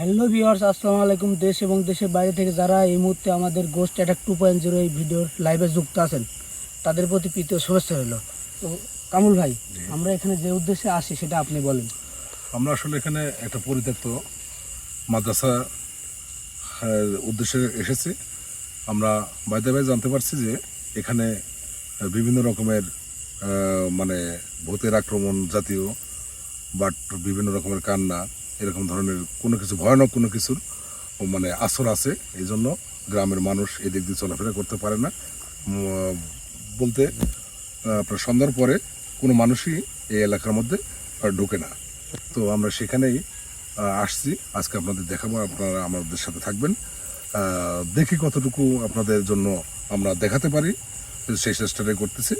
Hello viewers আসসালামু আলাইকুম। দেশ এবং দেশের বাইরে থেকে যারা এই মুহূর্তে আমাদের ghost attack two point zero এই ভিডিওর লাইভে যুক্ত আছেন তাদের প্রতি প্রীতীয় শুভেচ্ছা রইল। তো কামুল ভাই আমরা এখানে যে উদ্দেশ্যে আসি সেটা আপনি বলেন। আমরা আসলে এখানে একটা পরিত্যক্ত মাদ্রাসা উদ্দেশ্যে এসেছি। আমরা বাইতে বাই জানতে পারছি যে এখানে বিভিন্ন রকমের মানে ভূতের আক্রমণ জাতীয় বাট বিভিন্ন রকমের কান্না এরকম ধরনের কোনো কিছু ভয়ানক কোনো কিছুর মানে আসর আছে, এই জন্য গ্রামের মানুষ এদিক দিয়ে চলাফেরা করতে পারে না। বলতে আপনার সন্ধ্যার পরে কোনো মানুষই এই এলাকার মধ্যে ঢোকে না। তো আমরা সেখানেই আসছি। আজকে আপনাদের দেখাবো, আপনারা আমাদের সাথে থাকবেন। দেখি কতটুকু আপনাদের জন্য আমরা দেখাতে পারি, সেই চেষ্টাটাই করতেছি।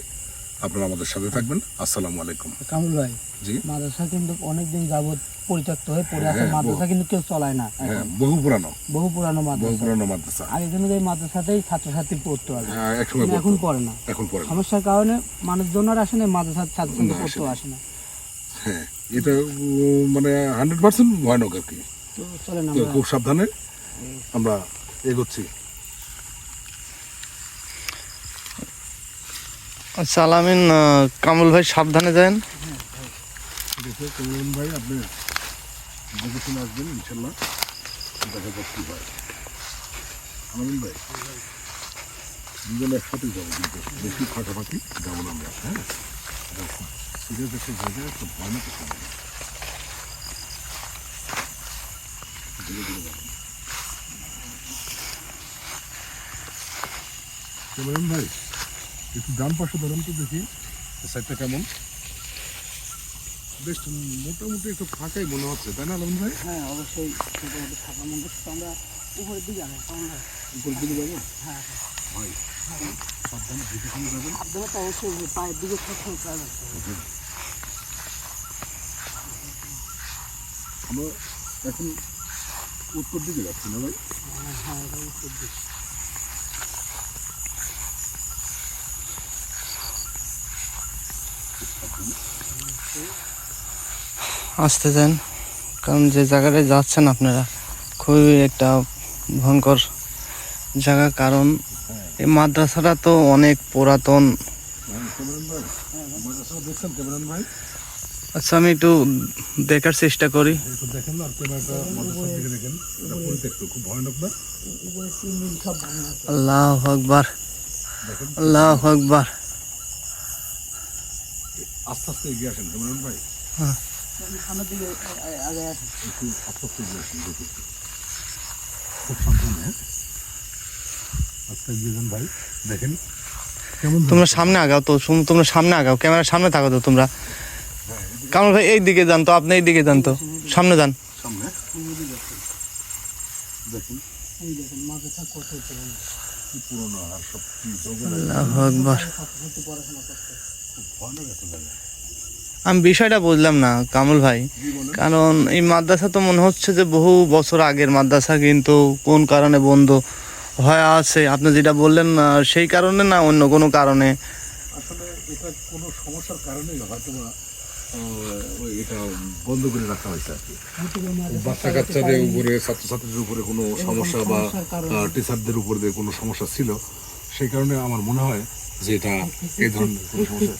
আপনারা আমাদের সাথে থাকবেন। আসসালামু আলাইকুম। কামুল ভাই জি। মাদ্রাসা কিন্তু অনেকদিন যাবত পরিত্যক্ত হয়ে পড়ে আছে। হ্যাঁ, মাদ্রাসা কিন্তু কেউ চলায় না হ্যাঁ বহু পুরানো। বহু পুরানো বহু মাদ্রাসা পুরানো মাদ্রাসা। আগে কিন্তু এই মাদ্রাসাতেই ছাত্রছাত্রী পড়তো আগে হ্যাঁ এখন পড়ে না। এখন না। সমস্যার কারণে মানুষজন আর আসে না মাদ্রাসার ছাত্রছাত্রী পড়তেও না। আসে না। হ্যাঁ এটা মানে হান্ড্রেড পার্সেন্ট ভয়ানক আর কি। খুব সাবধানে আমরা এগোচ্ছি। আচ্ছা আলামিন আহ, কামরুল ভাই সাবধানে যান ভাই আপনি দেখে আসবেন ইনশাল্লাহ দেখা যাক কি ভাই দুজনে একসাথে যাব কিন্তু বেশি ফাঁকাফাঁকি যাব আমরা হ্যাঁ সিরিয়াস একটা জায়গায় ভয়ানক একটা। ক্যামেরাম্যান ভাই একটু ডান পাশে ধরেন তো দেখি। সাইডটা কেমন? বেশ মোটামুটি একটু ফাঁকাই মনে হচ্ছে তাই না আলম ভাই? হ্যাঁ অবশ্যই মোটামুটি থাকা মন্দির তো আমরা উপরের দিকে যাব ভাই দিকে যাব? হ্যাঁ হ্যাঁ। ভাই সাবধানে যাবেন। তো অবশ্যই পায়ের দিকে সবসময় খেয়াল আমরা এখন উত্তর দিকে যাচ্ছি না ভাই? হ্যাঁ, হ্যাঁ উত্তর দিক। আসতে চান কারণ যে জায়গাটায় যাচ্ছেন আপনারা খুবই একটা ভয়ঙ্কর জায়গা কারণ এই মাদ্রাসাটা তো অনেক পুরাতন। হ্যাঁ আচ্ছা আমি একটু দেখার চেষ্টা করি। আল্লাহ আকবার আল্লাহ আকবার। আস্তে আস্তে এগিয়ে আসেন ভাই? তোমরা সামনে আগাও তো তোমরা সামনে আগাও, ক্যামেরার সামনে থাকো তো তোমরা। কামরুল ভাই, এই দিকে যান তো, আপনি এই দিকে যান তো। সামনে যান। সামনে পুরনো আর সব কি আকবার। আমি বিষয়টা বুঝলাম না কামুল ভাই। কারণ এই মাদ্রাসা তো মনে হচ্ছে যে বহু বছর আগের মাদ্রাসা কিন্তু কোন কারণে বন্ধ হয়ে আছে? আপনি যেটা বললেন না সেই কারণে না অন্য কোনো কারণে? আসলে এটা কোনো সমস্যার কারণেই হয়তো বা, এটা বন্ধ করে রাখা হয়েছে আর কি। বাচ্চা কাচ্চাদের উপরে ছাত্রছাত্রীদের উপরে কোনো সমস্যা বা টিচারদের উপরে যে কোনো সমস্যা ছিল সেই কারণে আমার মনে হয় যে এটা এই ধরনের কোনো সমস্যা।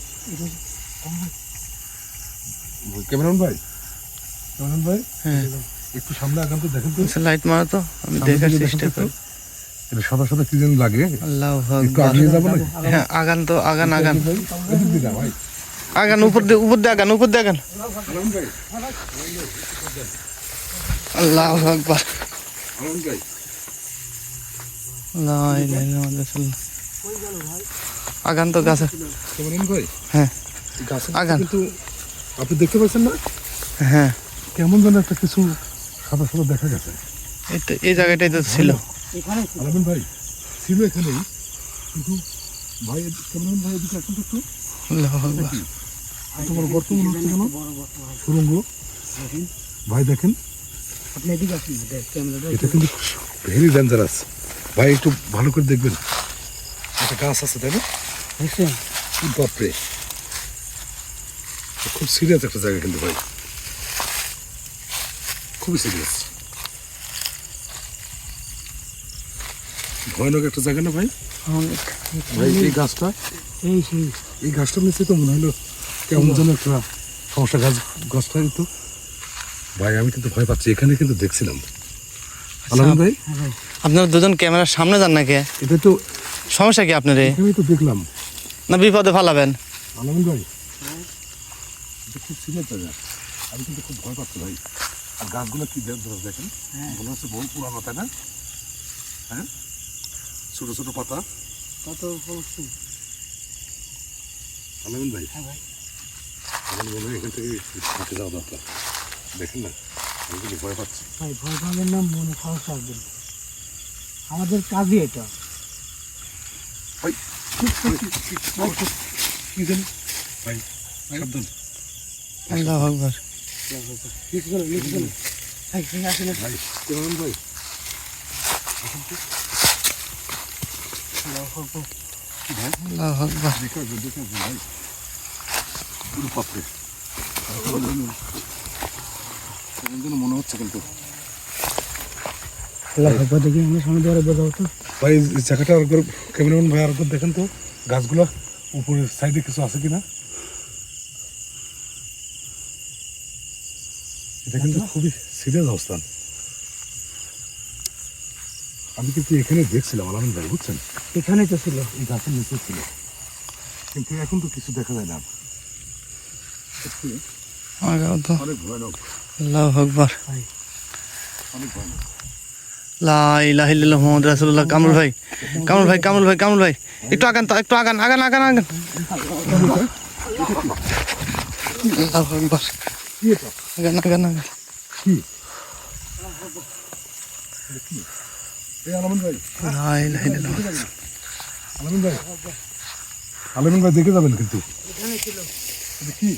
ক্যামেরন ভাই? ক্যামেরন ভাই? হ্যাঁ। একটু সামনে আগান তো দেখেন তো। আচ্ছা লাইট মারো তো আমি দেখার চেষ্টা করি। এটা সাদা সাদা কি যেন লাগে। আল্লাহ একটু আগিয়ে যাব না? হ্যাঁ আগান তো আগান আগান। ভাই আগান উপর দিয়ে উপর দিয়ে আগান উপর দিয়ে আগান। আল্লাহ আকবার। আগান তো গাছে। হ্যাঁ। আগান। কিন্তু আপনি দেখতে পাচ্ছেন না? হ্যাঁ। কেমন যেন একটা কিছু সাদা সাদা দেখা গেছে। এই তো এই জায়গাটাই তো ছিল। আলমিন ভাই ছিল এখানেই। কিন্তু ভাই কেমন ভাই এদিকে আসুন তো একটু। বড় গর্ত মনে হচ্ছে কেন? বড় বড় সুরঙ্গ ভাই দেখেন। আপনি এদিকে আসুন এটা কিন্তু ভেরি ডেঞ্জারাস ভাই একটু ভালো করে দেখবেন। একটা গাছ আছে তাই না? বাপরে। খুব সিরিয়াস একটা জায়গা কিন্তু ভাই খুবই সিরিয়াস ভয়ানক একটা জায়গা না ভাই? ভাই এই গাছটা? এই গাছটা নিচে তো মনে হলো কেমন যেন একটা সমস্যা গাছ গাছটা কিন্তু ভাই আমি কিন্তু ভয় পাচ্ছি এখানে কিন্তু দেখছিলাম। আচ্ছা, হ্যাঁ ভাই? আপনারা দুজন ক্যামেরার সামনে যান নাকি? এটা তো সমস্যা কি আপনার তো দেখলাম। না বিপদে ফালাবেন? আলমন ভাই? এটা খুব সিরিয়াস জায়গা আমি কিন্তু খুব ভয় পাচ্ছি ভাই আর গাছগুলো কি দেখ দেখেন মনে হচ্ছে বহু পুরানো তাই না হ্যাঁ ছোটো ছোটো পাতা পাতা অবশ্যই আলামিন ভাই হ্যাঁ ভাই আমার মনে হয় এখান থেকে কাছে যাওয়া দরকার দেখেন না আমি কিন্তু ভয় পাচ্ছি ভাই ভয় পাবেন না মনে সাহস রাখবেন আমাদের কাজই এটা ভাই কি জানি ভাই সাবধান আল্লাহ আকবার। মনে হচ্ছে কিন্তু দেখি আমরা সামনে ভাই জায়গাটা আর ক্যামেরাম্যান ভাই আর দেখেন তো গাছগুলো উপরের সাইডে কিছু আছে কিনা? এটা কিন্তু খুবই সিরিয়াস অবস্থান আমি কিন্তু এখানে দেখছিলাম আলামিন ভাই বুঝছেন? এখানেই তো ছিল। এই গাছের নিচে ছিল। কিন্তু এখন তো কিছু দেখা যায় না। অনেক ভয়ানক। আল্লাহ আকবার। ভাই। অনেক ভয়ানক। মুহাম্মদ রাসূলুল্লাহ। কামরুল ভাই কামরুল ভাই কামরুল ভাই কামরুল ভাই। একটু আগান তো একটু আগান আগান আগান আগান। কি এটা আগান কি এই আলামিন ভাই আলামিন ভাই দেখে যাবেন কিন্তু কি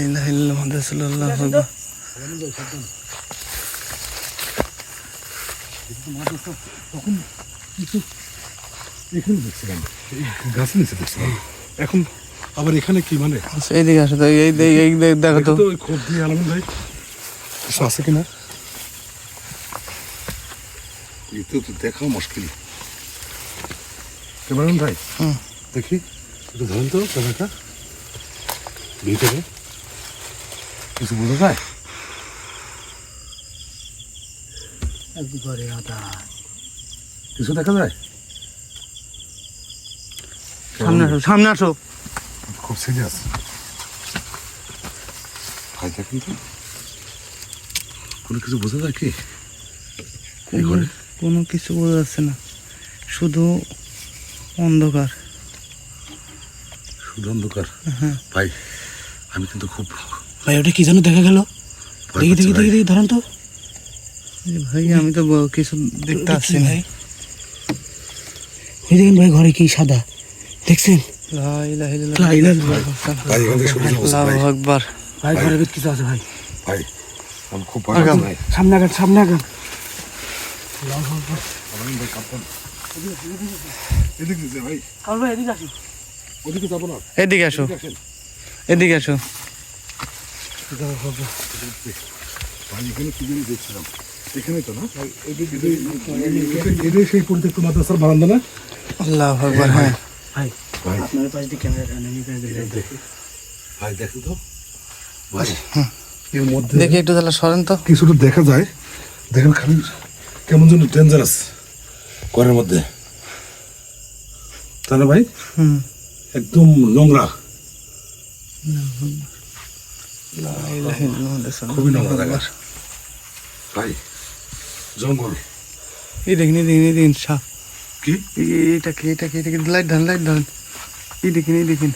ইলাহা ইল্লাল্লাহ মুহাম্মদ তখন কিছু এখানে দেখছিলাম গাছের নিচে দেখছিলাম এখন আবার এখানে কি মানে? আচ্ছা, এইদিকে আসো তো এই এই এই দেখো তো। দেখো তো ওই খোপ দিয়ে আলামিন ভাই। কিছু আছে কিনা? এই তো দেখা মুশকিল। ক্যামেরাম্যান ভাই হুম। দেখি একটু ধরুন তো ক্যামেরাটা। ভিতরে। কিছু বোঝা যায়? একবারে আদা কিছু দেখা যায়? সামনে আসো সামনে আসো। খুব সিরিয়াস কোনো কিছু বোঝা যায় কি এই ঘরে কোনো কিছু বোঝা যাচ্ছে না শুধু অন্ধকার শুধু অন্ধকার হ্যাঁ ভাই আমি কিন্তু খুব ভাই ওটা কি যেন দেখা গেল দেখি দেখি দেখি। দেখি ধরেন তো এই ভাই আমি তো কিছু দেখতে আসছি না ভাই ওই দেখেন ভাই ঘরে কি সাদা দেখছেন লা ইলাহা লা ইলাহা ইল্লাল্লাহ। ভাই। ভিতর কিছু আছে ভাই। ভাই আমি খুব সামনে আগান সামনে আগান। এদিকে যে ভাই এদিকে আসুন। ওদিকে যাব না। এদিকে আসো। এদিকে আসো। ভাই এখানে কি জিনিস দেখছিলাম? এখানেই তো না? এটাই সেই পরিত্যক্ত মাদ্রাসার বারান্দা না? আল্লাহু হ্যাঁ। ভাই ভাই। আপনার পাশ দিয়ে দেখি ভাই দেখেন তো। ভাই এর মধ্যে দেখি একটু তাহলে সরেন তো। কিছুটা দেখা যায়। দেখেন খালি কেমন যেন ডেঞ্জারাস ঘরের মধ্যে। তাই না ভাই হুম। একদম নোংরা। খুবই নোংরা জায়গা। ভাই জঙ্গল। এই দেখেন এই দেখেন এই দেখেন সাপ। কি? এই- এই- এইটা এটা কি লাইট ধরেন লাইট ধরেন এই দেখেন এই দেখেন।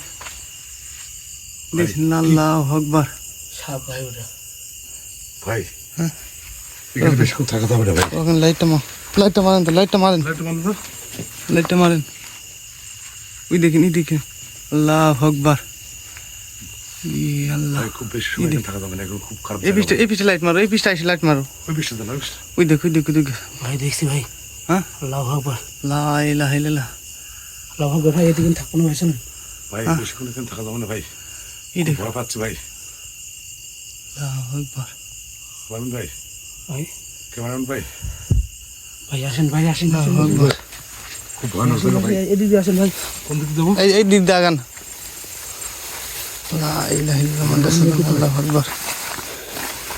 দেখেন আল্লাহু আকবার। সাপ ভাই ওটা। ভাই হ্যাঁ। এখানে বেশিক্ষণ থাকা যাবে না ভাই? ওখানে লাইটটা মারেন তো লাইটটা মারেন। লাইটটা বন্ধ কর। লাইটটা মারেন। ওই দেখেন এই দেখেন। আল্লাহু আকবার। এই পিসটা এই পিসটা লাইট মারো এই পিসটা এসে লাইট মারো ওই দেন ওই দেখো দেখো। ভাই দেখছি ভাই। হ্যাঁ? আল্লাহ আকবার। লা ইলাহা ইল্লাল্লাহ। আল্লাহ আকবার ভাই এদিকে থাকব না ভাই ভাই হ্যাঁ। বেশিক্ষণ এখানে থাকা যাবে না ভাই। এই দেখো। ভয় পাচ্ছি ভাই। আল্লাহু আকবার। লামিন ভাই। ভাই। ক্যামেরাম্যান ভাই। ভাই আসেন ভাই আসেন খুব ভয়ানক জায়গা ভাই। এদিকে আসেন ভাই। কোন দিকে যাব? এই এই দিক দিয়ে আগান। লা ইলাহা ইল্লাল্লাহ মুহাম্মাদুর আল্লাহু আকবার।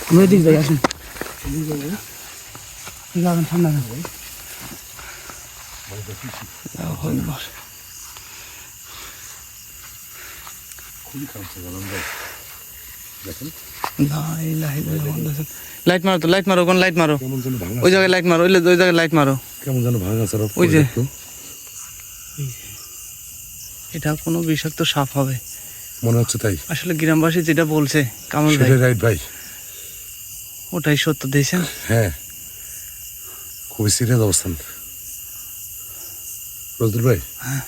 আমরা এদিকে যাই আসেন। এদিকে এদিকে আসেন সামনে আসেন খুবই দেখেন লাইট মারো তো লাইট মারো কোন লাইট মারো? কেমন যেন ভাঙা ওই জায়গায় লাইট মারো ওই ওই জায়গায় লাইট মারো। কেমন যেন ভাঙা স্যার ওই যে। এটা কোনো বিষাক্ত সাপ হবে। মনে হচ্ছে তাই। আসলে গ্রামবাসী যেটা বলছে কামল ভাই। রাইট ভাই। ওটাই সত্য দিয়েছেন। হ্যাঁ। খুবই সিরিয়াস অবস্থান। রজদুল ভাই? হ্যাঁ।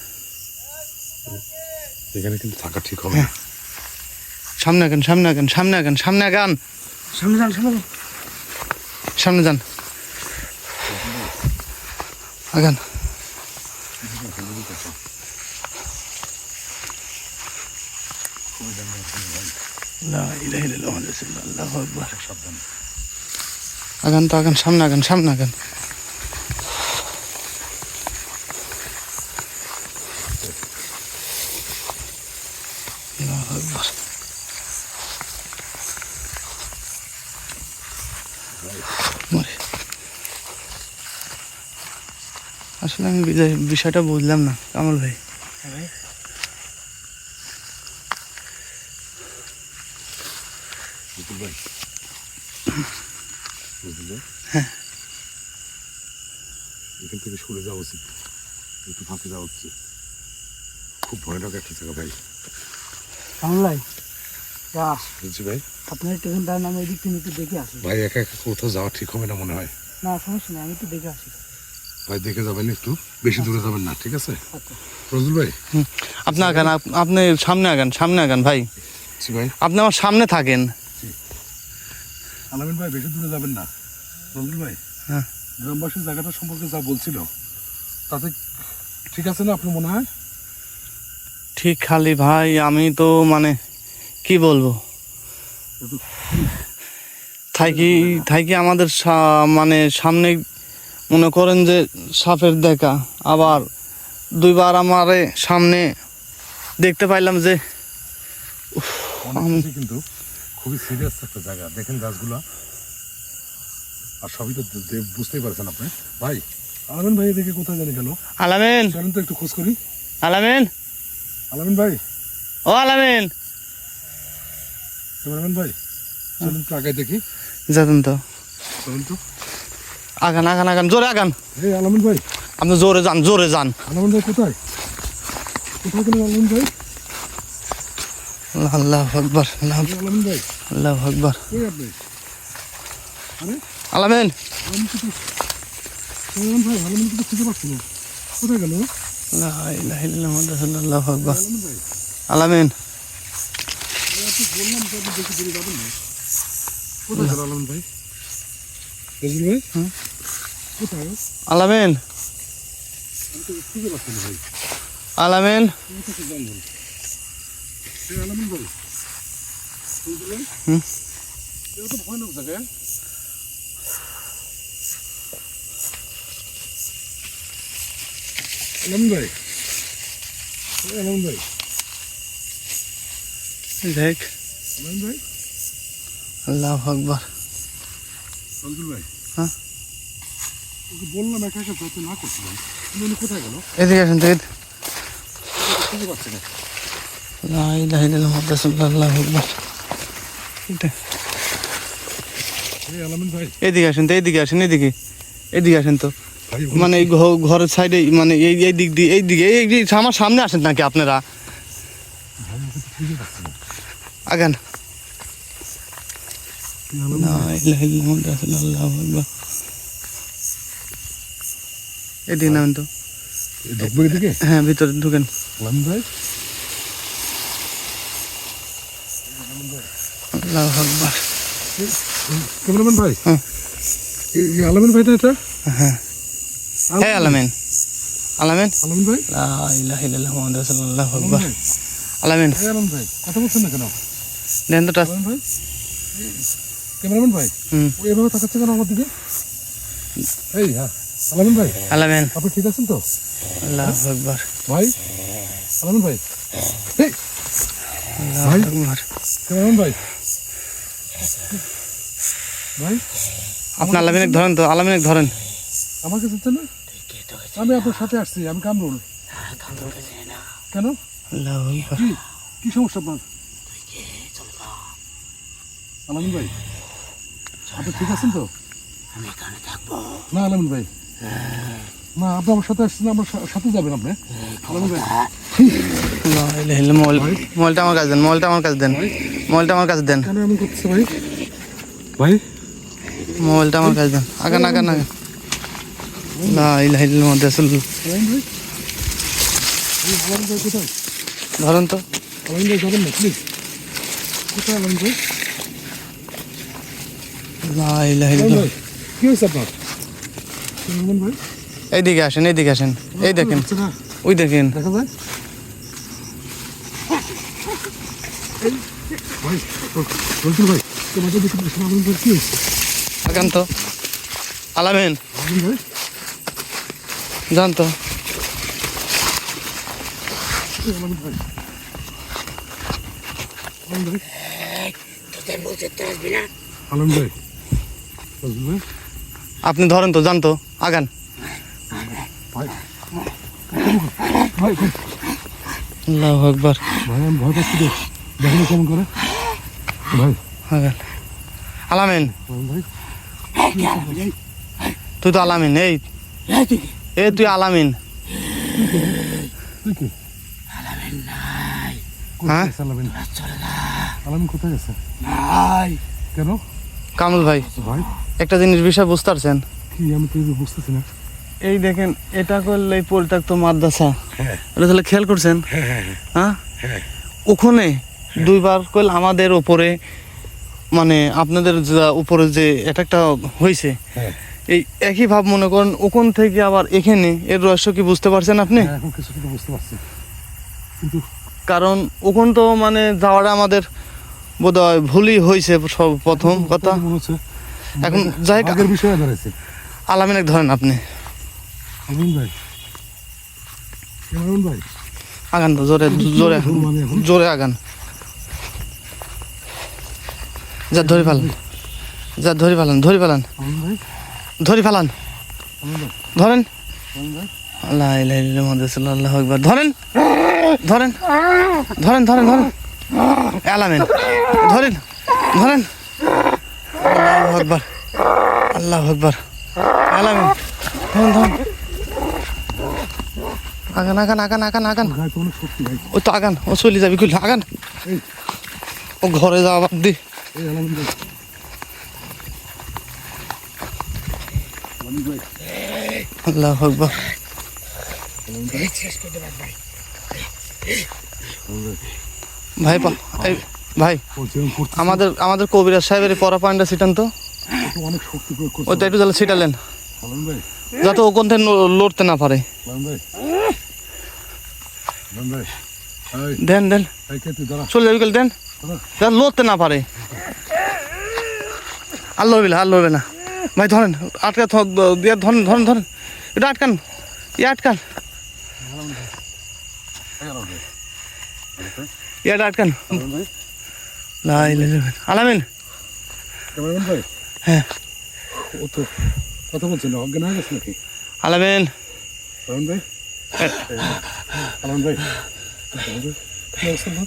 এখানে কিন্তু থাকা ঠিক হবে না। সামনে আগান সামনে আগান সামনে আগান সামনে আগান। সামনে যান সামনে। সামনে যান। আগান। আগান তো আগান সামনে আগান সামনে আগান আল্লাহু আকবার। মরে। আসলে আমি বিজয়- বিষয়টা বুঝলাম না কামল ভাই। ভাই। হ্যাঁ। এখান থেকে সরে যাওয়া উচিত। একটু ফাঁকে যাওয়া উচিত। খুব ভয়ানক একটা জায়গা ভাই। কামল ভাই যা বুঝছি ভাই? আপনার একটু এখানে দাঁড়ান আমি এদিক থেকে একটু দেখে আসি। ভাই একা একা কোথাও যাওয়া ঠিক হবে না মনে হয়। না সমস্যা নেই আমি একটু দেখে আসি। ভাই দেখে যাবেন একটু। বেশি দূরে যাবেন না ঠিক আছে? আচ্ছা। রজদুল ভাই? আপনি আগান আপ- আপনি সামনে আগান সামনে আগান ভাই। ভাই। আপনি আমার সামনে থাকেন। আলামিন ভাই বেশি দূরে যাবেন না। রঞ্জুল ভাই হ্যাঁ। গ্রামবাসীর জায়গাটা সম্পর্কে যা বলছিল তাতে ঠিক আছে না আপনার মনে হয়? ঠিক খালি ভাই আমি তো মানে কি বলব? থাকি থাকি আমাদের মানে সামনে মনে করেন যে সাপের দেখা। আবার দুইবার আমারে সামনে দেখতে পাইলাম যে কিন্তু খুবই সিরিয়াস একটা জায়গা। দেখেন গাছগুলা। আর সবই তো বুঝতেই পারছেন আপনি। ভাই আলামিন ভাই এদিকে কোথায় জানি গেল? আলামিন! চলুন তো একটু খোঁজ করি। আলামিন! আলামিন ভাই। ও আলামিন! ক্যামেরাম্যান ভাই চলুন একটু আগে দেখি। যাতেন তো। চলুন তো। আগান আগান আগান জোরে আগান। এই আলামিন ভাই। আপনি জোরে যান জোরে যান। আলামিন ভাই কোথায়? কোথায় গেলেন আলামিন ভাই? আল্লাহ আকবর আল্লাহ আলামিন ভাই। আল্লাহ আকবর। কই আপনি? আরে আলামিন। আলামিন কিন্তু আলামিন ভাই আলামিন কিন্তু খুঁজে পাচ্ছি না। কোথায় গেল? লা ইলাহা ইল্লাল্লাহ মুহাম্মাদুর রাসূলুল্লাহ আলামিন ভাই। আলামিন। আপনি বললাম যে আপনি দেখে দূরে যাবেন না কোথায় গেল আলামিন ভাই রজুল ভাই হুম। কোথায় আলামিন তো ভাই আলামিন ভাই ভাই হুম। এটা তো ভয়ানক জায়গা আলামিন ভাই এই আলামিন ভাই দেখ। আল্লাহ আকবার। হ্যাঁ? ওকে বললাম একা একা যাতে না করছিলাম উনি কোথায় গেল? এদিকে আসেন খুঁজে পাচ্ছি না। রাসূলুল্লাহ এটা এদিকে আসেন তো এদিকে আসেন এদিকে। এদিকে আসেন তো। মানে ঘরের সাইডে মানে এই এই দিক দিয়ে এই দিকে এই দিক আমার সামনে আসেন নাকি আপনারা? আগান। এদিকে নামেন তো। হ্যাঁ ভিতরে ঢুকেন। আল্লাহু আকবার। ক্যামেরাম্যান ভাই? হ্যাঁ। আলামিন ভাই না এটা? হ্যাঁ। হ্যাঁ আলামিন। আলামিন? আলামিন ভাই? লা ইলাহা ইল্লাল্লাহ মুহাম্মাদুর রাসূলুল্লাহ আলামিন এই আলামিন ভাই কথা বলছেন না কেন? দেন তো টাচ। ভাই। ক্যামেরাম্যান ভাই হুম। ও এভাবে তাকাচ্ছে কেন আমার দিকে? এই হ্যাঁ আলামিন ভাই। আলামিন আপনি ঠিক আছেন তো? আল্লাহ আকবার। ভাই আলামিন ভাই। এই, ভাই? কেমন ভাই। ভাই আপনি আলামিনকে ধরেন তো আলামিনকে ধরেন। আমাকে চিনছেন না আমি আপনার সাথে আসছি আমি কামরুল। কেন? আল্লাহ কি সমস্যা আপনার? আলামিন ভাই আপনি ঠিক আছেন তো? না আলামিন ভাই। না আপনি আমার সাথে আসছেন আমার সাথে যাবেন আপনি। আলামিন ভাই। আমার কাছে দেন আমার কাছে দেন আমার কাছে দেন। কেন করতেছে ভাই? আমার কাছে দেন। আগান আগান আগান। লা ইলাহা ইল্লাল্লাহ রাসূলুল্লাহ আলামিন ভাই। এই আলামিন ভাই কোথায়? ধরেন তো। আলামিন ভাই যাবেন না প্লিজ কোথায় আলামিন ভাই লা ইলাহা আলামিন ইল্লাল্লাহ ভাই কি হয়েছে আপনার? এইদিকে আসেন এইদিকে আসেন। এই দেখেন হচ্ছে না। ওই দেখেন। দেখা যায়? আগান তো। আলামিন। আলামিন যান তো। এই ভাই আলামিন ভাই আলামিন ভাই আলামিন ভাই আপনি ধরেন তো যান তো আগান। ভাই ভাই ভাই আল্লাহ আকবার। ভাই আমি ভয় পাচ্ছি দেখেন কেমন করে। ভাই। আগান। আলামিন। তুই তো আলামিন এই। এ তুই আলামিন। তুই কি? হ্যাঁ? আলামিন? কোথায় গেছে? কেন? কামরুল ভাই ভাই। একটা জিনিস বিষয় বুঝতে পারছেন? কি আমি তো বুঝতেছি না। এই দেখেন এটা করলে পরিত্যক্ত মাদ্রাসা। হ্যাঁ। এটা তাহলে খেয়াল করছেন? হ্যাঁ হ্যাঁ হ্যাঁ। ওখানে দুইবার কইল আমাদের উপরে মানে আপনাদের যা উপরে যে অ্যাটাকটা হয়েছে হ্যাঁ। এই একই ভাব মনে করেন ওখান থেকে আবার এখানে এর রহস্য কি বুঝতে পারছেন আপনি? এখন কিছু কিছু বুঝতে পারছি। কারণ ওখান তো মানে যাওয়াটা আমাদের বোধ হয় ভুলই হয়েছে সব প্রথম কথা। এখন যাই আগের বিষয়ে দাঁড়াইছে আলামিনে ধরেন আপনি। ভাই। ভাই? আগান তো জোরে জোরে মানে জোরে আগান। যা ধরে ফেলান। যা ধরে ফেলান ধরে ফেলান। ধরে ফেলান। ধরেন। আল্লাহ ইল্লাল্লাহ মুহাম্মাদুর রাসূলুল্লাহ ধরেন ধরেন। ধরেন ধরেন ধরেন। আলামিন, ধরেন ধরেন। আল্লাহু আকবার আল্লাহু আকবার। আলামিন, ধরেন ধরেন। আগান আগান আগান আগান আগান। ও তো আগান, ও চলে যাবি খুলে আগান। ও ঘরে যাওয়া বাদ দি। আল্লাহ আকবার। ভাই ভাই ভাই, আমাদের আমাদের কবিরাজ সাহেবের পরা পয়েন্টটা ছিটান তো। অনেক ওইটা একটু তাহলে ছিটালেন। যাতে ও কোন থেকে লড়তে না পারে। দেন দেন। চলে যাবি গেলে দেন। লড়তে না পারে। আর লড়বে না, আর লড়বে না। ভাই, ধরেন, আটকা ধরেন ধরেন ধরেন। এটা আটকান ই আটকান। ইয়াটা আটকান। আলামিন ভাই লাই লাই লাই। আলামিন। কেমন ভাই? হ্যাঁ। ও তো কথা বলছিল অজ্ঞান হয়ে গেছে নাকি? আলামিন। আলামিন ভাই? আলামিন ভাই? ভাই। আপনার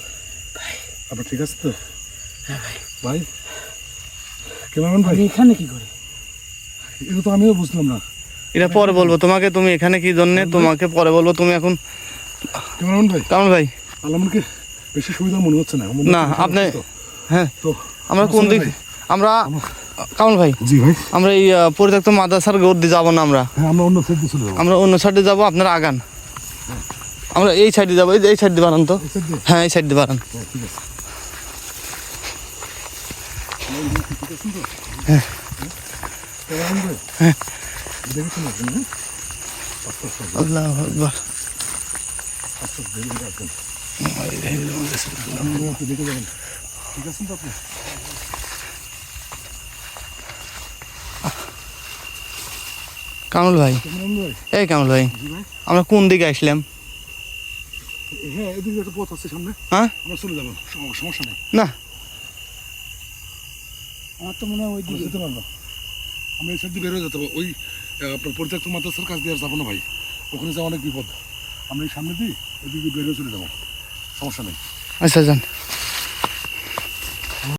আপনার ঠিক আছে তো? ভাই। কেমন ভাই? এখানে কি করি? এটা তো আমিও বুঝলাম না। এটা পরে বলব। তোমাকে তুমি এখানে কি জন্যে তোমাকে পরে বলব। তুমি এখন কেমন ভাই? কেমন ভাই। আলামিনকে বেশি সুবিধা মনে হচ্ছে না না, আপনি- হ্যাঁ তো আমরা কোন দিক আমরা কামল ভাই। জি ভাই। আমরা এই পরিত্যক্ত মাদ্রাসার গোর দিয়ে যাব না আমরা। হ্যাঁ আমরা অন্য সাইড চলে যাব। আমরা অন্য সাইডে যাব আপনারা আগান। আমরা এই সাইডে যাব এই সাইড দিয়ে বানান তো? হ্যাঁ এই সাইড দিয়ে বানান। হ্যাঁ। হ্যাঁ। আল্লাহ আকবার। আস্তে দেখে রাখবেন আপনি দেখে যাবেন ঠিক আছেন তো আপনি কামরুল ভাই। এই কামরুল ভাই আমরা কোন দিকে আসলাম? হ্যাঁ? এদিকে একটা পথ আছে সামনে হ্যাঁ আমরা চলে যাব সমস্যা নেই না। আমার তো মনে হয় ওই দিকে। যেতে পারব আমরা এই সাইড দিয়ে বেরোয় যেতে পারব। ওই আহ, আপনার পরিত্যক্ত মাদ্রাসার কাছ দিয়ে আর যাব না ভাই। ওখানে যাওয়া অনেক বিপদ। আমরা এই সামনে দিয়ে ওইদিকে বেরোয় চলে যাব। সমস্যা নেই। আচ্ছা যান।